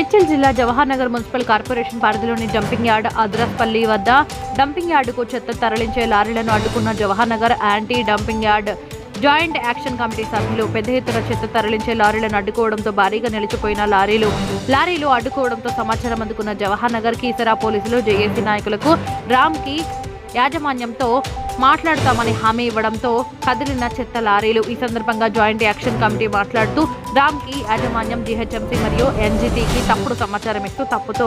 మేడ్చల్ జిల్లా Jawahar Nagar municipal corporation పరిధిలోని dumping yard Adraspalli వద్ద డంపింగ్ యార్డుకు చెత్త తరలించే లారీలను అడ్డుకున్న Jawahar Nagar anti dumping yard joint action committee సభ్యులు పెద్ద ఎత్తున చెత్త తరలించే లారీలను అడ్డుకోవడంతో భారీగా నిలిచిపోయిన లారీలు లారీలు అడ్డుకోవడంతో సమాచారం అందుకున్న జవహర్ నగర్ కీసరా పోలీసులు జేఏసీ నాయకులకు రామ్కి యాజమాన్యంతో మాట్లాడతామని హామీ ఇవ్వడంతో కదిలిన చెత్త లారీలు ఈ సందర్భంగా జాయింట్ యాక్షన్ కమిటీ మాట్లాడుతూ రామ్కి యాజమాన్యం జీహెచ్ఎంసీ మరియు ఎన్జిటికి తప్పుడు సమాచారం ఇస్తూ తప్పుతో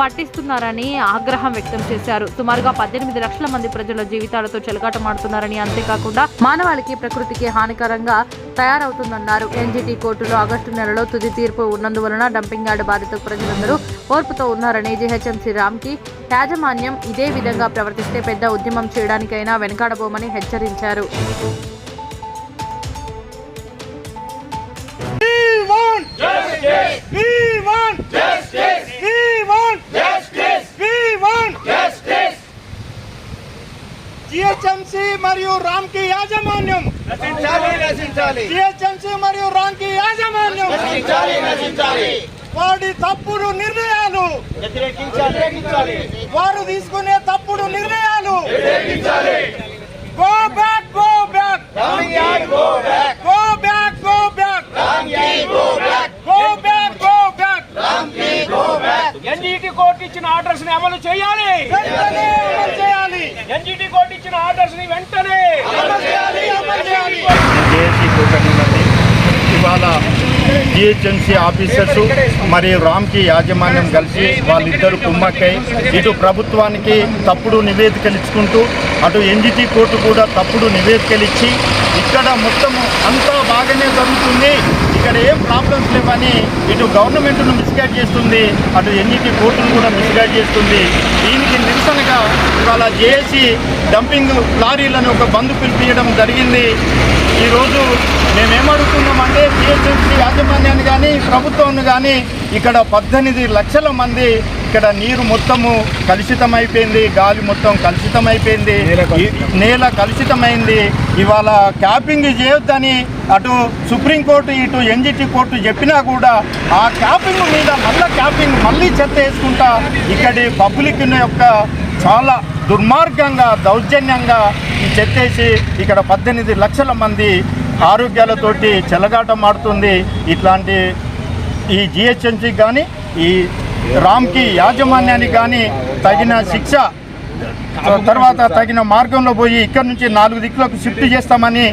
పట్టిస్తున్నారని ఆగ్రహం వ్యక్తం చేశారు. సుమారుగా పద్దెనిమిది లక్షల మంది ప్రజల జీవితాలతో చెలగాటమాడుతున్నారని అంతేకాకుండా మానవాళికి ప్రకృతికి హానికరంగా తయారవుతుందన్నారు. ఎన్జిటి కోర్టులో ఆగస్టు నెలలో తుది తీర్పు ఉన్నందువలన డంపింగ్ యార్డ్ బాధిత ప్రజలందరూ ఓర్పుతో ఉన్నారని జీహెచ్ఎంసీ రామ్కి యాజమాన్యం ఇదే విధంగా ప్రవర్తిస్తే పెద్ద ఉద్యమం చేయడానికైనా వెనకాడబోమని హెచ్చరించారు. జిహెచ్ఎంసి మరియు రామ్కి యాజమాన్యం జిహెచ్ఎంసి మరియు రామ్కి యాజమాన్యం వాడి తప్పుడు నిర్ణయాలు. వారు తీసుకునే తప్పుడు నిర్ణయాలు. Go back go back wrong yard go back go back go back wrong yard go back go back go back రాంగ్కి go back NGT court ఇచ్చిన ఆర్డర్స్ని అమలు చేయాలి వెంటనే అమలు చేయాలి ఎన్జిటి కోర్టు ఇచ్చిన ఆర్డర్స్ని వెంటనే! జేఏసీ కూటమి ఇవాళ జిహెచ్ఎంసీ ఆఫీసర్స్ మరియు రామ్కి యాజమాన్యం కలిసి వాళ్ళిద్దరు కుమ్మక్కై ఇటు ప్రభుత్వానికి తప్పుడు నివేదికలు ఇచ్చుకుంటూ అటు ఎన్జిటి కోర్టు కూడా తప్పుడు నివేదికలు ఇచ్చి ఇక్కడ మొత్తం అంతా బాగానే జరుగుతుంది. ఇక్కడ ఏం ప్రాబ్లమ్స్ లేవని ఇటు గవర్నమెంట్ను మిస్గైడ్ చేస్తుంది అటు ఎన్జిటి కోర్టును కూడా మిస్గైడ్ చేస్తుంది. దీనికి నిరసనగా ఇవాళ జేఏసీ డంపింగ్ లారీలను ఒక బంద్ పిలిపించడం జరిగింది. ఈరోజు మేమేమడుగుతున్నామంటే జిహెచ్ఎంసీ యాజమాన్యాన్ని కానీ ప్రభుత్వాన్ని కానీ ఇక్కడ పద్దెనిమిది లక్షల మంది ఇక్కడ నీరు మొత్తము కలుషితమైపోయింది గాలి మొత్తం కలుషితమైపోయింది నేల కలుషితమైంది. ఇవాళ క్యాపింగ్ చేయొద్దని అటు సుప్రీంకోర్టు ఇటు ఎన్జిటి కోర్టు చెప్పినా కూడా ఆ క్యాపింగ్ మీద మళ్ళీ క్యాపింగ్ మళ్ళీ చెత్త వేసుకుంటా ఇక్కడి పబ్లిక్ యొక్క చాలా దుర్మార్గంగా దౌర్జన్యంగా ఈ చెత్తేసి ఇక్కడ పద్దెనిమిది లక్షల మంది ఆరోగ్యాలతోటి చెలగాటమాడుతుంది ఇట్లాంటి ఈ జిహెచ్ఎంసీకి కానీ ఈ రామ్కి యాజమాన్యానికి కానీ తగిన శిక్ష తర్వాత తగిన మార్గంలో పోయి ఇక్కడ నుంచి నాలుగు దిక్కులకు షిఫ్ట్ చేస్తామని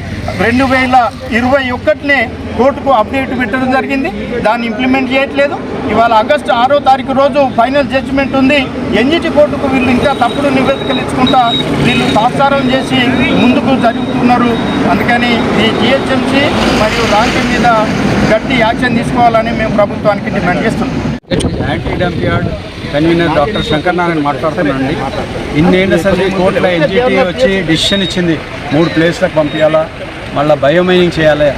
రెండు వేల ఇరవై ఒకటినే కోర్టుకు అప్డేట్ పెట్టడం జరిగింది. దాన్ని ఇంప్లిమెంట్ చేయట్లేదు. ఇవాళ ఆగస్టు ఆరో తారీఖు రోజు ఫైనల్ జడ్జిమెంట్ ఉంది. ఎన్జిటి కోర్టుకు వీళ్ళు ఇంకా తప్పుడు నివేదికలు ఇచ్చుకుంటా వీళ్ళు తాత్సారం చేసి ముందుకు జరుగుతున్నారు. అందుకని ఈ జిహెచ్ఎంసీ మరియు రాజ్యం మీద గట్టి యాక్షన్ తీసుకోవాలని మేము ప్రభుత్వానికి డిమాండ్ చేస్తున్నాం. Anti dump yard convener doctor Shankar Narayana మాట్లాడుతున్నానండి. ఇన్నేళ్ళ సంది కోర్టులో ఎన్జిటి వచ్చి డిసిషన్ ఇచ్చింది. మూడు ప్లేస్లకు పంపించాలా? మళ్ళీ బయోమైనింగ్ చేయాలి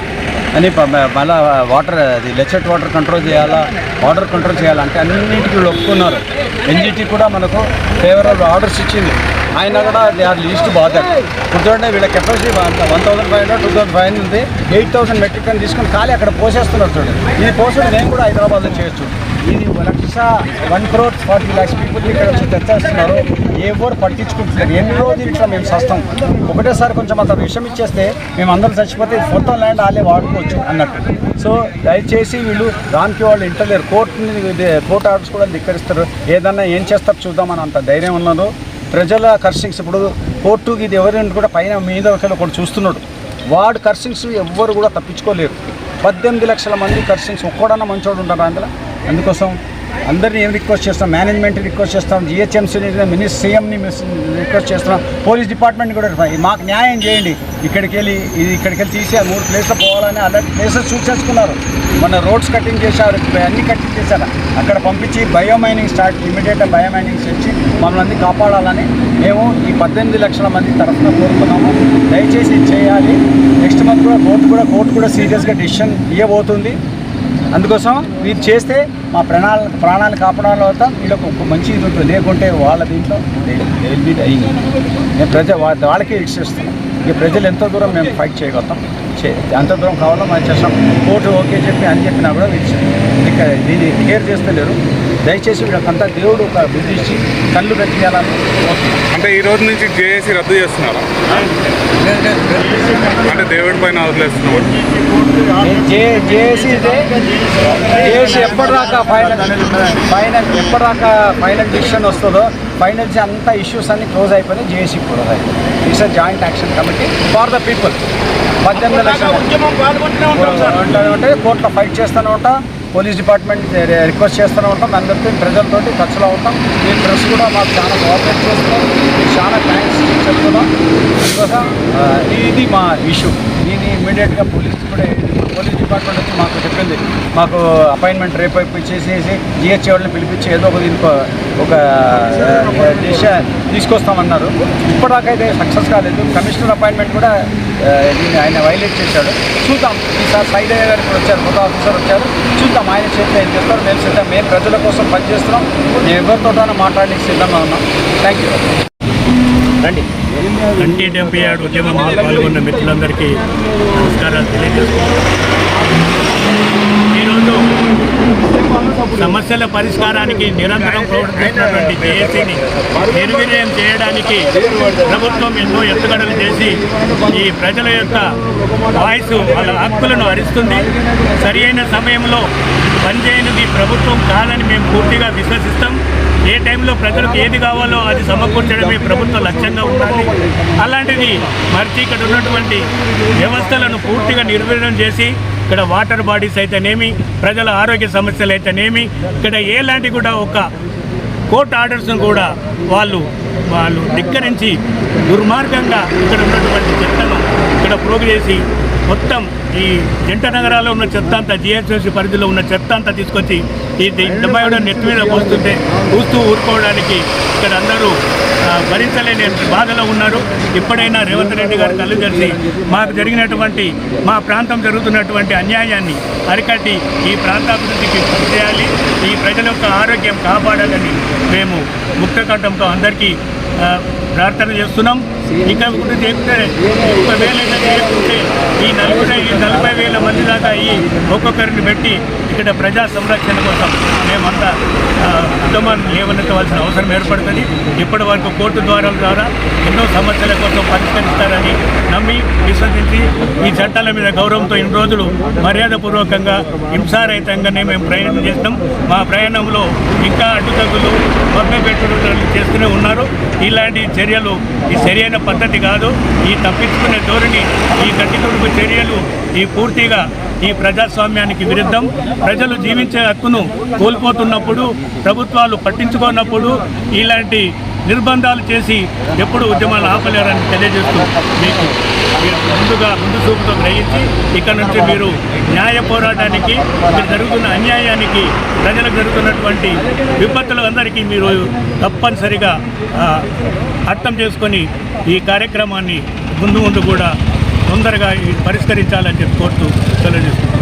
అని మళ్ళా వాటర్ అది లెచట్ వాటర్ కంట్రోల్ చేయాలా? వాటర్ కంట్రోల్ చేయాలంటే అన్నింటికి ఒప్పుకున్నారు ఎన్జిటి కూడా మనకు ఫేవరబుల్ ఆర్డర్స్ ఇచ్చింది. ఆయన కూడా దే ఆర్ లీస్ట్ బాధర్ చూడండి వీళ్ళ capacity one thousand five hundred two thousand five hundred ఉంది. ఎయిట్ థౌసండ్ మెట్రిక్ టన్ తీసుకొని ఖాళీ అక్కడ పోసేస్తున్నారు చూడండి. ఇది పోసుడు నేను కూడా హైదరాబాద్లో చేయొచ్చు. ఇది ఒక lakh one crore forty lakhs people ఇక్కడ వచ్చి తెచ్చేస్తున్నారు. ఎవరు పట్టించుకుంటున్నారు ఎన్ని రోజులు ఇట్లా మేము సస్తాం? ఒకటేసారి కొంచెం అంత విషయం ఇచ్చేస్తే మేము అందరం చచ్చిపోతే మొత్తం ల్యాండ్ వాళ్ళే వాడుకోవచ్చు అన్నట్టు. సో దయచేసి వీళ్ళు దానికి వాళ్ళు ఇంటలేరు కోర్టుని కోర్టు ఆర్డర్స్ కూడా ధిక్కరిస్తారు. ఏదన్నా ఏం చేస్తారు చూద్దామని అంత ధైర్యం ఉన్నారు. ప్రజల కర్షింగ్స్ ఇప్పుడు కోర్టుకి ఇది ఎవరైనా కూడా పైన మీద ఒకరు ఒకడు చూస్తున్నాడు. వాడు కర్షింగ్స్ ఎవ్వరు కూడా తప్పించుకోలేరు. పద్దెనిమిది లక్షల మంది కర్షింగ్స్ ఒక్కడన్నా మంచోడు ఉంటారు అందులో? అందుకోసం అందరినీ ఏం రిక్వెస్ట్ చేస్తాం? మేనేజ్మెంట్ రిక్వెస్ట్ చేస్తాం. జిహెచ్ఎంసీని మినిస్ సీఎంని రిక్వెస్ట్ చేస్తున్నాం. పోలీస్ డిపార్ట్మెంట్ కూడా మాకు న్యాయం చేయండి. ఇక్కడికి వెళ్ళి ఇది ఇక్కడికి వెళ్ళి తీసి ఆ మూడు ప్లేస్లో పోవాలని అలాంటి ప్లేసెస్ చూసేసుకున్నారు చేసుకున్నారు. మన రోడ్స్ కటింగ్ చేశారు అన్ని కటింగ్ చేశారు. అక్కడ పంపించి బయోమైనింగ్ స్టార్ట్ ఇమీడియట్గా బయోమైనింగ్ చేసి మమ్మల్ని అన్ని కాపాడాలని మేము ఈ పద్దెనిమిది లక్షల మంది తరఫున కోరుతున్నాము. దయచేసి ఇది చేయాలి. నెక్స్ట్ మంత్ కూడా కోర్టు కూడా కోర్టు కూడా సీరియస్గా డిసిషన్ ఇవ్వబోతుంది అందుకోసం మీరు చేస్తే మా ప్రాణాల ప్రాణాలు కాపాడాలి అవుతా. వీళ్ళకి ఒక మంచి ఇది ఉంటుంది. లేకుంటే వాళ్ళ దీంట్లో నేను ప్రజ వా- వాళ్ళకే ఇచ్చేస్తున్నాం. ఇక ప్రజలు ఎంతో దూరం మేము ఫైట్ చేయగలుగుతాం? చే- ఎంత దూరం కావాలో? మనం చేస్తాం. కోర్టు ఓకే చెప్పి అని చెప్పినా కూడా ఇక దీన్ని కేర్ చేస్తలేరు. దయచేసి వీళ్ళకంతా దేవుడు ఒక ఇచ్చి కళ్ళు పెట్టేయాలని. అంటే ఈ రోజు నుంచి జేఏసీ రద్దు చేస్తున్నారా? అంటే దేవుడి పైన వదిలేస్తున్నారు. జేఏసీ జేఏసీ ఎప్పటిదాకా ఫైనల్ ఫైనల్ ఎప్పటిదాకా ఫైనల్ డిసిషన్ వస్తుందో ఫైనల్ అంతా ఇష్యూస్ అన్ని క్లోజ్ అయిపోయినాయి. జేఏసీ క్లోజ్ అయిపోయింది it's joint action committee for the people పద్దెనిమిది లక్షల ఉంటాం ఉంటే కోర్టులో ఫైట్ చేస్తూనే ఉంటాం. పోలీస్ డిపార్ట్మెంట్ రిక్వెస్ట్ చేస్తూనే ఉంటాం. అందరితో ప్రజలతోటి టచ్లో ఉంటాం. మీ ప్రెస్ కూడా మాకు చాలా కోఆపరేట్ చేస్తున్నాం చాలా థ్యాంక్స్ చెప్తున్నాను అందుకోసం ఇది మా ఇష్యూ దీన్ని ఇమ్మీడియట్గా పోలీస్ కూడా పోలీస్ డిపార్ట్మెంట్ వచ్చి మాకు చెప్పింది. మాకు అపాయింట్మెంట్ రేపు చేసేసి జిహెచ్ వాళ్ళని పిలిపించి ఏదో ఒక దీనికి ఒక దిశ తీసుకొస్తామన్నారు. ఇప్పటిదాకైతే సక్సెస్ కాలేదు. కమిషనర్ అపాయింట్మెంట్ కూడా దీన్ని ఆయన వైలేట్ చేశాడు. చూద్దాం. ఈసారి సైడ్ అయ్యే గారు కూడా వచ్చారు. కొత్త ఆఫీసర్ వచ్చారు. చూద్దాం ఆయన చేతిలో ఏం చేస్తారు. మేము సిద్ధం. మేము ప్రజల కోసం పనిచేస్తున్నాం. మేము ఎవరితోటైనా మాట్లాడడానికి సిద్ధంగా ఉన్నాం. థ్యాంక్ యూ యాంటీ డంపియార్డ్ ఉద్యమంలో పాల్గొన్న మిత్రులందరికీ నమస్కారాలు తెలియజేస్తున్నాను. ఈరోజు సమస్యల పరిష్కారానికి నిరంతరం ప్రవర్తిస్తున్నటువంటి జేఏసీని నిర్వీర్యం చేయడానికి ప్రభుత్వం ఎన్నో ఎత్తుగడలు చేసి ఈ ప్రజల యొక్క వాయిస్ వాళ్ళ హక్కులను హరిస్తుంది సరియైన సమయంలో పనిచేయనిది ప్రభుత్వం కాదని మేము పూర్తిగా విశ్వసిస్తాం. ఏ టైంలో ప్రజలకు ఏది కావాలో అది సమకూర్చడమే ప్రభుత్వ లక్ష్యంగా ఉండాలి. అలాంటిది మరిచి ఇక్కడ ఉన్నటువంటి వ్యవస్థలను పూర్తిగా నిర్వీర్యం చేసి ఇక్కడ వాటర్ బాడీస్ అయితేనేమి ప్రజల ఆరోగ్య సమస్యలు అయితేనేమి ఇక్కడ ఏలాంటి కూడా ఒక కోర్టు ఆర్డర్స్ను కూడా వాళ్ళు వాళ్ళు ధిక్కరించి దుర్మార్గంగా ఇక్కడ ఉన్నటువంటి చెత్తను ఇక్కడ ప్రోగు చేసి మొత్తం ఈ జంట నగరాల్లో ఉన్న చెత్త అంతా జిహెచ్ఎంసీ పరిధిలో ఉన్న చెత్త అంతా తీసుకొచ్చి ఈ డెబ్బై ఏడో నెత్తి మీద పోస్తుంటే చూస్తూ ఊరుకోవడానికి ఇక్కడ అందరూ భరించలేని బాధలో ఉన్నారు. ఇప్పుడైనా రేవంత్ రెడ్డి గారు కళ్ళు తెరిచి మాకు జరిగినటువంటి మా ప్రాంతం జరుగుతున్నటువంటి అన్యాయాన్ని అరికట్టి ఈ ప్రాంతాభివృద్ధికి చేయాలి. ఈ ప్రజల యొక్క ఆరోగ్యం కాపాడాలని మేము ముక్త కంఠంతో అందరికీ ప్రార్థన చేస్తున్నాం. ఇంకా ఇప్పుడు చెప్తే ముప్పై ఇలా చేయకుంటే ఈ నలుగురు ఈ నలభై వేల మంది దాకా ఈ ఒక్కొక్కరిని పెట్టి ఇక్కడ ప్రజా సంరక్షణ కోసం మేమంతా ఉద్యమాన్ని లేవనెత్తవలసిన అవసరం ఏర్పడుతుంది. ఇప్పటి వరకు కోర్టు ద్వారాల ద్వారా ఎన్నో సమస్యల కోసం పరిష్కరిస్తారని నమ్మి విశ్వసించి ఈ చట్టాల మీద గౌరవంతో ఇన్ని రోజులు మర్యాదపూర్వకంగా హింసారహితంగానే మేము ప్రయాణం చేస్తాం మా ప్రయాణంలో ఇంకా అడ్డుతగ్గులు పెట్టుబడులు చేస్తూనే ఉన్నారు. ఇలాంటి చర్యలు ఈ సరైన పద్ధతి కాదు. ఈ తప్పించుకునే ధోరణి ఈ గట్టితుడుపు చర్యలు ఈ పూర్తిగా ఈ ప్రజాస్వామ్యానికి విరుద్ధం. ప్రజలు జీవించే హక్కును కోల్పోతున్నప్పుడు ప్రభుత్వాలు పట్టించుకున్నప్పుడు ఇలాంటి నిర్బంధాలు చేసి ఎప్పుడు ఉద్యమాలు ఆపలేరని తెలియజేస్తూ మీకు మీరు ముందుగా ముందు చూపుతో గ్రహించి ఇక్కడ నుంచి మీరు న్యాయ పోరాటానికి ఇక్కడ జరుగుతున్న అన్యాయానికి ప్రజలకు జరుగుతున్నటువంటి విపత్తులు అందరికీ మీరు తప్పనిసరిగా అర్థం చేసుకొని ఈ కార్యక్రమాన్ని ముందు ముందు కూడా తొందరగా పరిష్కరించాలని చెప్పి కోరుతూ తెలియజేస్తున్నాను